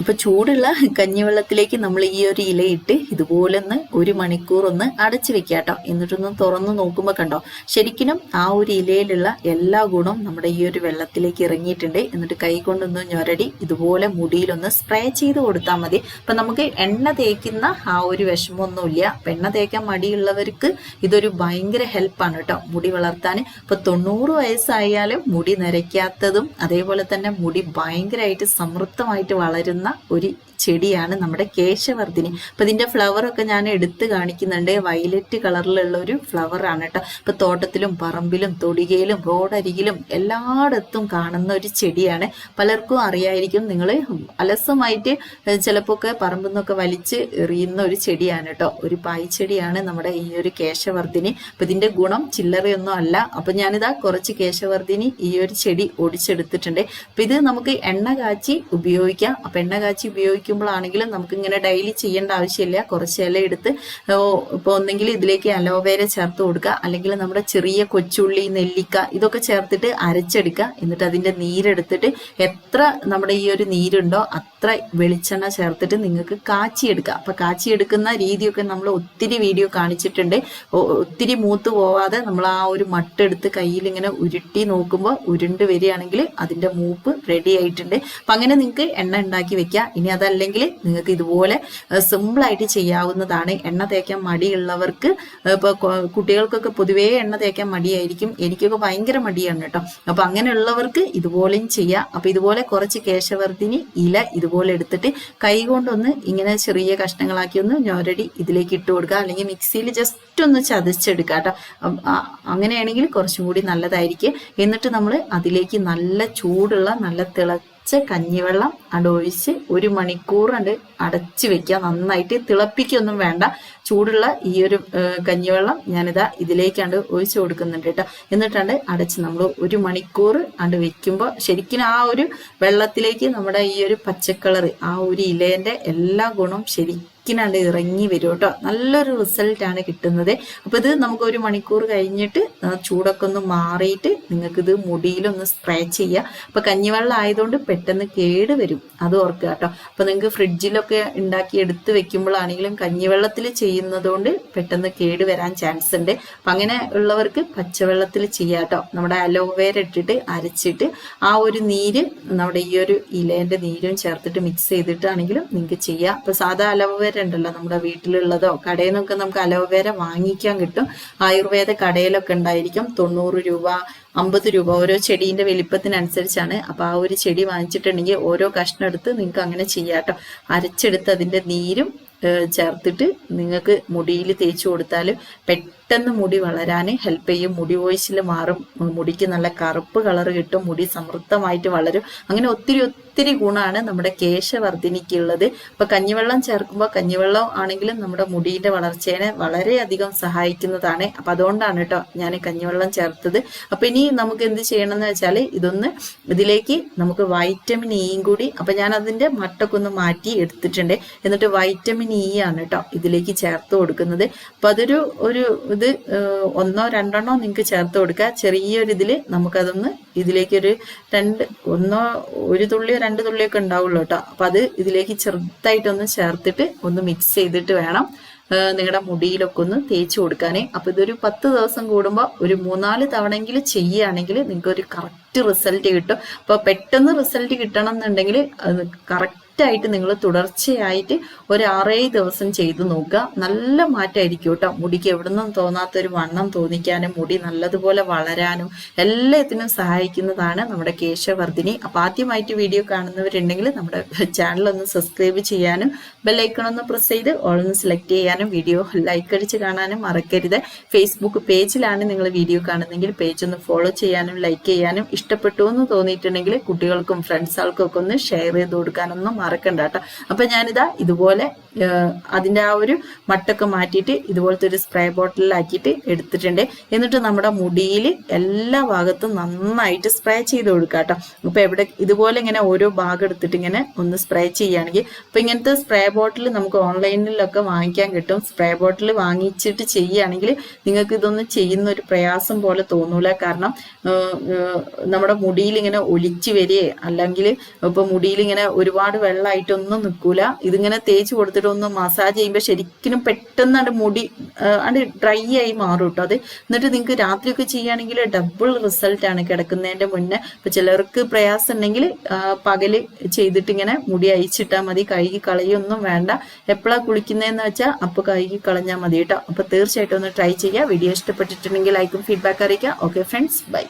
അപ്പോൾ ചൂടുള്ള കഞ്ഞിവെള്ളത്തിലേക്ക് നമ്മൾ ഈ ഒരു ഇലയിട്ട് ഇതുപോലെ ഒന്ന് ഒരു മണിക്കൂർ ഒന്ന് അടച്ചു വെക്കാട്ടോ കേട്ടോ. എന്നിട്ടൊന്ന് തുറന്നു നോക്കുമ്പോൾ കണ്ടോ? ശരിക്കും ആ ഒരു ഇലയിലുള്ള എല്ലാ ഗുണവും നമ്മുടെ ഈ ഒരു വെള്ളത്തിലേക്ക് ഇറങ്ങിയിട്ടുണ്ട്. എന്നിട്ട് കൈ കൊണ്ടൊന്ന് ഞൊരടി ഇതുപോലെ മുടിയിലൊന്ന് സ്പ്രേ ചെയ്ത് കൊടുത്താൽ മതി. അപ്പം നമുക്ക് എണ്ണ തേക്കുന്ന ആ ഒരു വിഷമമൊന്നുമില്ല എണ്ണ തേക്കാൻ മടിയുള്ളവർക്ക് ഇതൊരു ഭയങ്കര ഹെൽപ്പാണ് കേട്ടോ മുടി വളർത്താൻ. ഇപ്പൊ തൊണ്ണൂറ് വയസ്സായാലും മുടി നരയ്ക്കാത്തതും അതേപോലെ തന്നെ മുടി ഭയങ്കരമായിട്ട് സമൃദ്ധമായിട്ട് വളരുന്ന ഒരു ചെടിയാണ് നമ്മുടെ കേശവർദ്ധിനി. അപ്പൊ ഇതിന്റെ ഫ്ലവർ ഒക്കെ ഞാൻ എടുത്ത് കാണിക്കുന്നുണ്ട്. വയലറ്റ് കളറിലുള്ള ഒരു ഫ്ലവർ ആണ് കേട്ടോ. ഇപ്പൊ തോട്ടത്തിലും പറമ്പിലും തൊടികയിലും റോഡരികിലും എല്ലായിടത്തും കാണുന്ന ഒരു ചെടിയാണ്. പലർക്കും അറിയായിരിക്കും. നിങ്ങൾ അലസമായിട്ട് ചിലപ്പോൾ ഒക്കെ പറമ്പിൽ നിന്നൊക്കെ വലിച്ച് എറിയുന്ന ഒരു ചെടിയാണ് കേട്ടോ. ഒരു പായ് ചെടിയാണ് നമ്മുടെ ഈ ഒരു കേശവർദ്ധിനി. അപ്പൊ ഇതിന്റെ ഗുണം ചില്ലറയൊന്നും അല്ല. അപ്പൊ ഞാനിതാ കുറച്ച് കേശവർദ്ധിനി ഈ ഒരു ചെടി ഒടിച്ചെടുത്തിട്ടുണ്ട്. അപ്പൊ ഇത് നമുക്ക് എണ്ണ കാച്ചി ഉപയോഗിക്കാം. അപ്പൊ എണ്ണ കാച്ചി ഉപയോഗിക്കുമ്പോഴാണെങ്കിലും നമുക്ക് ഇങ്ങനെ ഡെയിലി ചെയ്യേണ്ട ആവശ്യമില്ല. കുറച്ച് ഇല എടുത്ത് ഇപ്പോൾ ഒന്നെങ്കിൽ ഇതിലേക്ക് അലോവേര ചേർത്ത് കൊടുക്കുക. അല്ലെങ്കിൽ നമ്മുടെ ചെറിയ കൊച്ചുള്ളി നെല്ലിക്ക ഇതൊക്കെ ചേർത്തിട്ട് അരച്ചെടുക്കുക. എന്നിട്ട് അതിന്റെ നീരെടുത്തിട്ട് എത്ര നമ്മുടെ ഈ ഒരു നീരുണ്ടോ അത്ര വെളിച്ചെണ്ണ ചേർത്തിട്ട് നിങ്ങൾക്ക് കാച്ചി കാച്ചിയെടുക്കുക അപ്പൊ കാച്ചിയെടുക്കുന്ന രീതിയൊക്കെ നമ്മൾ ഒത്തിരി വീഡിയോ കാണിച്ചിട്ടുണ്ട്. ഒത്തിരി മൂത്ത് പോവാതെ നമ്മൾ ആ ഒരു മട്ടെടുത്ത് കയ്യിൽ ഇങ്ങനെ ഉരുട്ടി നോക്കുമ്പോൾ ഉരുണ്ട് വരികയാണെങ്കിൽ അതിന്റെ മൂപ്പ് റെഡി ആയിട്ടുണ്ട്. അപ്പൊ അങ്ങനെ നിങ്ങൾക്ക് എണ്ണ ഉണ്ടാക്കി വെക്കുക ഇനി അതല്ലെങ്കിൽ നിങ്ങൾക്ക് ഇതുപോലെ സിമ്പിളായിട്ട് ചെയ്യാവുന്നതാണ്. എണ്ണ തേക്കാൻ മടിയുള്ളവർക്ക് ഇപ്പോൾ കുട്ടികൾക്കൊക്കെ പൊതുവേ എണ്ണ തേക്കാൻ മടിയായിരിക്കും. എനിക്കൊക്കെ ഭയങ്കര മടിയാണ് കേട്ടോ. അപ്പൊ അങ്ങനെയുള്ളവർക്ക് ഇതുപോലെയും ചെയ്യാം. അപ്പൊ ഇതുപോലെ കുറച്ച് കേശവർദ്ധിനി ഇല ഇതുപോലെ എടുത്തിട്ട് കൈ കൊണ്ടൊന്ന് ഇങ്ങനെ ചെറിയ കഷ്ണങ്ങളാക്കി ഒന്ന് ഞൊരടി ഇതിലേക്ക് ഇട്ട് കൊടുക്കുക. അല്ലെങ്കിൽ മിക്സിയിൽ ജസ്റ്റ് ഒന്ന് ചതച്ചെടുക്കുക കേട്ടോ. അങ്ങനെയാണെങ്കിൽ കുറച്ചും കൂടി നല്ലതായിരിക്കും. എന്നിട്ട് നമ്മൾ അതിലേക്ക് നല്ല ചൂടുള്ള നല്ല തിളച്ച കഞ്ഞിവെള്ളം അടൊഴിച്ച് ഒരു മണിക്കൂർ അണ്ട് അടച്ചു വെക്കുക. നന്നായിട്ട് തിളപ്പിക്കൊന്നും വേണ്ട. ചൂടുള്ള ഈ ഒരു കഞ്ഞിവെള്ളം ഞാനിതാ ഇതിലേക്കാണ്ട് ഒഴിച്ചു കൊടുക്കുന്നുണ്ട് കേട്ടോ. എന്നിട്ടാണ്ട് അടച്ച് നമ്മൾ ഒരു മണിക്കൂർ അണ്ട് വെക്കുമ്പോൾ ശരിക്കും ആ ഒരു വെള്ളത്തിലേക്ക് നമ്മുടെ ഈ ഒരു പച്ചക്കളർ ആ ഒരു ഇലേന്റെ എല്ലാ ഗുണവും ശരിക്കും ാണ്ട് ഇറങ്ങി വരും കേട്ടോ. നല്ലൊരു റിസൾട്ടാണ് കിട്ടുന്നത്. അപ്പൊ ഇത് നമുക്ക് ഒരു മണിക്കൂർ കഴിഞ്ഞിട്ട് ചൂടൊക്കെ ഒന്ന് മാറിയിട്ട് നിങ്ങൾക്ക് ഇത് മുടിയിലൊന്ന് സ്പ്രേ ചെയ്യുക അപ്പോൾ കഞ്ഞിവെള്ളം ആയതുകൊണ്ട് പെട്ടെന്ന് കേട് വരും. അത് ഓർക്കുക കേട്ടോ. അപ്പം നിങ്ങൾക്ക് ഫ്രിഡ്ജിലൊക്കെ ഉണ്ടാക്കി എടുത്ത് വെക്കുമ്പോഴാണെങ്കിലും കഞ്ഞിവെള്ളത്തിൽ ചെയ്യുന്നതുകൊണ്ട് പെട്ടെന്ന് കേട് വരാൻ ചാൻസ് ഉണ്ട്. അപ്പം അങ്ങനെ ഉള്ളവർക്ക് പച്ചവെള്ളത്തിൽ ചെയ്യാം കേട്ടോ. നമ്മുടെ അലോവേര ഇട്ടിട്ട് അരച്ചിട്ട് ആ ഒരു നീര് നമ്മുടെ ഈ ഒരു ഇലേന്റെ നീരും ചേർത്തിട്ട് മിക്സ് ചെയ്തിട്ടാണെങ്കിലും നിങ്ങൾക്ക് ചെയ്യാം. അപ്പം സാധാ അലോവേര ഉണ്ടല്ലോ നമ്മുടെ വീട്ടിലുള്ളതോ കടയിൽ നിന്നൊക്കെ നമുക്ക് അലോവേര വാങ്ങിക്കാൻ കിട്ടും. ആയുർവേദ കടയിലൊക്കെ ഉണ്ടായിരിക്കും തൊണ്ണൂറ് രൂപ അമ്പത് രൂപ. ഓരോ ചെടീന്റെ വലിപ്പത്തിനനുസരിച്ചാണ്. അപ്പൊ ആ ഒരു ചെടി വാങ്ങിച്ചിട്ടുണ്ടെങ്കിൽ ഓരോ കഷ്ണം എടുത്ത് നിങ്ങൾക്ക് അങ്ങനെ ചെയ്യാട്ടോ അരച്ചെടുത്ത് അതിന്റെ നീരും ചേർത്തിട്ട് നിങ്ങൾക്ക് മുടിയിൽ തേച്ചു കൊടുത്താലും പെട്ടെന്ന് മുടി വളരാൻ ഹെൽപ്പ് ചെയ്യും. മുടി വോയിസിൽ മാറും. മുടിക്ക് നല്ല കറുപ്പ് കളർ കിട്ടും. മുടി സമൃദ്ധമായിട്ട് വളരും. അങ്ങനെ ഒത്തിരി ഒത്തിരി ഗുണമാണ് നമ്മുടെ കേശവർദ്ധിനിക്കുള്ളത്. ഇപ്പൊ കഞ്ഞിവെള്ളം ചേർക്കുമ്പോൾ കഞ്ഞിവെള്ളം ആണെങ്കിലും നമ്മുടെ മുടിയുടെ വളർച്ചയെ വളരെയധികം സഹായിക്കുന്നതാണ്. അപ്പൊ അതുകൊണ്ടാണ് കേട്ടോ ഞാൻ കഞ്ഞിവെള്ളം ചേർത്തത്. അപ്പൊ ഇനി നമുക്ക് എന്ത് ചെയ്യണം എന്ന് വെച്ചാൽ ഇതൊന്ന് ഇതിലേക്ക് നമുക്ക് വൈറ്റമിൻ ഇയും കൂടി അപ്പൊ ഞാൻ അതിന്റെ മട്ടൊക്കെ ഒന്ന് മാറ്റി എടുത്തിട്ടുണ്ട്. എന്നിട്ട് വൈറ്റമിൻ ഇ ആണ് കേട്ടോ ഇതിലേക്ക് ചേർത്ത് കൊടുക്കുന്നത്. അപ്പൊ അതൊരു ഒരു ഇത് ഒന്നോ രണ്ടെണ്ണോ നിങ്ങൾക്ക് ചേർത്ത് കൊടുക്കുക ചെറിയൊരു ഇതിൽ നമുക്കതൊന്ന് ഇതിലേക്കൊരു രണ്ട് ഒന്നോ ഒരു തുള്ളിയോ രണ്ട് തുള്ളിയോ ഒക്കെ ഉണ്ടാവുള്ളൂ കേട്ടോ. അപ്പൊ അത് ഇതിലേക്ക് ചെറുതായിട്ടൊന്ന് ചേർത്തിട്ട് ഒന്ന് മിക്സ് ചെയ്തിട്ട് വേണം നിങ്ങളുടെ മുടിയിലൊക്കെ ഒന്ന് തേച്ച് കൊടുക്കാനേ. അപ്പൊ ഇതൊരു പത്ത് ദിവസം കൂടുമ്പോൾ ഒരു മൂന്നാൽ തവണയെങ്കിലും ചെയ്യുകയാണെങ്കിൽ നിങ്ങൾക്ക് ഒരു കറക്റ്റ് റിസൾട്ട് കിട്ടും. അപ്പോൾ പെട്ടെന്ന് റിസൾട്ട് കിട്ടണം എന്നുണ്ടെങ്കിൽ അത് കറക്റ്റ് ആയിട്ട് നിങ്ങൾ തുടർച്ചയായിട്ട് ഒരു ആറേഴ് ദിവസം ചെയ്തു നോക്കുക. നല്ല മാറ്റമായിരിക്കും കേട്ടോ. മുടിക്ക് എവിടുന്നും തോന്നാത്തൊരു വണ്ണം തോന്നിക്കാനും മുടി നല്ലതുപോലെ വളരാനും എല്ലാത്തിനും സഹായിക്കുന്നതാണ് നമ്മുടെ കേശവർദ്ധിനി. അപ്പം ആദ്യമായിട്ട് വീഡിയോ കാണുന്നവരുണ്ടെങ്കിൽ നമ്മുടെ ചാനൽ ഒന്ന് സബ്സ്ക്രൈബ് ചെയ്യാനും ബെല്ലൈക്കൺ ഒന്ന് പ്രസ് ചെയ്ത് ഓൾ ഒന്ന് സെലക്ട് ചെയ്യാനും വീഡിയോ ലൈക്ക് അടിച്ച് കാണാനും മറക്കരുത്. ഫേസ്ബുക്ക് പേജിലാണ് നിങ്ങൾ വീഡിയോ കാണുന്നെങ്കിൽ പേജ് ഒന്ന് ഫോളോ ചെയ്യാനും ലൈക്ക് ചെയ്യാനും ഇഷ്ടപ്പെട്ടു എന്ന് തോന്നിയിട്ടുണ്ടെങ്കിൽ കുട്ടികൾക്കും ഫ്രണ്ട്സുകൾക്കും ഒക്കെ ഒന്ന് ഷെയർ ചെയ്ത് കൊടുക്കാനൊന്നും മറക്കണ്ട കേട്ടോ അപ്പൊ ഞാനിതാ ഇതുപോലെ അതിന്റെ ആ ഒരു മട്ടൊക്കെ മാറ്റിയിട്ട് ഇതുപോലത്തെ ഒരു സ്പ്രേ ബോട്ടിലാക്കിയിട്ട് എടുത്തിട്ടുണ്ട്. എന്നിട്ട് നമ്മുടെ മുടിയിൽ എല്ലാ ഭാഗത്തും നന്നായിട്ട് സ്പ്രേ ചെയ്ത് കൊടുക്കുക കേട്ടോ അപ്പൊ എവിടെ ഇതുപോലെ ഇങ്ങനെ ഓരോ ഭാഗം എടുത്തിട്ട് ഇങ്ങനെ ഒന്ന് സ്പ്രേ ചെയ്യുകയാണെങ്കിൽ അപ്പൊ ഇങ്ങനത്തെ സ്പ്രേ ബോട്ടിൽ നമുക്ക് ഓൺലൈനിലൊക്കെ വാങ്ങിക്കാൻ കിട്ടും. സ്പ്രേ ബോട്ടിൽ വാങ്ങിച്ചിട്ട് ചെയ്യുകയാണെങ്കിൽ നിങ്ങൾക്ക് ഇതൊന്നും ചെയ്യുന്ന ഒരു പ്രയാസം പോലെ തോന്നൂല. കാരണം നമ്മുടെ മുടിയിൽ ഇങ്ങനെ ഒലിച്ചു വരികയെ അല്ലെങ്കിൽ ഇപ്പൊ മുടിയിൽ ഇങ്ങനെ ഒരുപാട് വെള്ളമായിട്ടൊന്നും നിൽക്കൂല ഇതിങ്ങനെ തേച്ച് കൊടുത്തിട്ട് ഒന്ന് മസാജ് ചെയ്യുമ്പോൾ ശരിക്കും പെട്ടെന്ന് അത് മുടി അത് ഡ്രൈ ആയി മാറും കേട്ടോ അത്. എന്നിട്ട് നിങ്ങൾക്ക് രാത്രിയൊക്കെ ചെയ്യുകയാണെങ്കിൽ ഡബിൾ റിസൾട്ട് ആണ് കിടക്കുന്നതിന്റെ മുന്നേ. ഇപ്പൊ ചിലർക്ക് പ്രയാസം ഉണ്ടെങ്കിൽ പകൽ ചെയ്തിട്ട് ഇങ്ങനെ മുടി അയച്ചിട്ടാൽ മതി. കഴുകി കളയൊന്നും വേണ്ട. എപ്പോഴാ കുളിക്കുന്നതെന്ന് വെച്ചാൽ അപ്പൊ കഴുകി കളഞ്ഞാൽ മതി കേട്ടോ അപ്പൊ തീർച്ചയായിട്ടും ഒന്ന് ട്രൈ ചെയ്യുക വീഡിയോ ഇഷ്ടപ്പെട്ടിട്ടുണ്ടെങ്കിൽ ലൈക്കും ഫീഡ്ബാക്ക് അറിയിക്കുക. Okay friends bye